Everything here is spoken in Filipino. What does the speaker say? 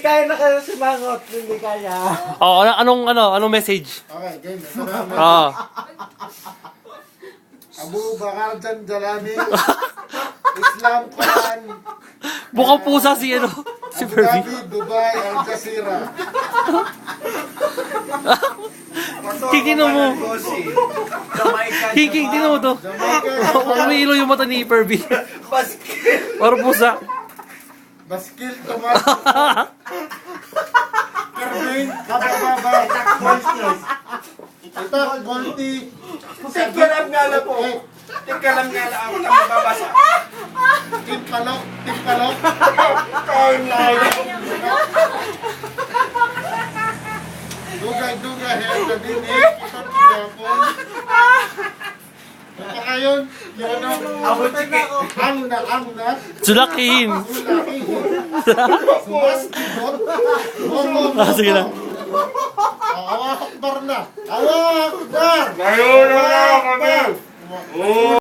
kaya na kayo sumangot. Hindi kaya. Oh, ano- anong ano, anong message? Okay, game. Na. Ah. Abu Bakar Jan Jalani. Islam Quran. Bukang pusa si ano, si Abu. Dhabi, Dubai, Al Jazeera. King, tingnan mo. Jamaica. King, King, tingnan mo to. Jamaica, Umiilo yung mata ni Furby. Basket. Parang pusa. Baskil, Tomas. Ito, Monty. Tika lang nga lang po. Tika lang nga lang ako lang mababasa. Timpalok, Timpalok. Online. Dugay, dugay, hair na din eh. Ito, tinapon. Ito kayon, yun ang Ako tiki. ang na, ang na. Sulakin. Sulaki. Sumas, tibot. Ah, sige na. Awang akbar na! Awang akbar! Nayulo na kami!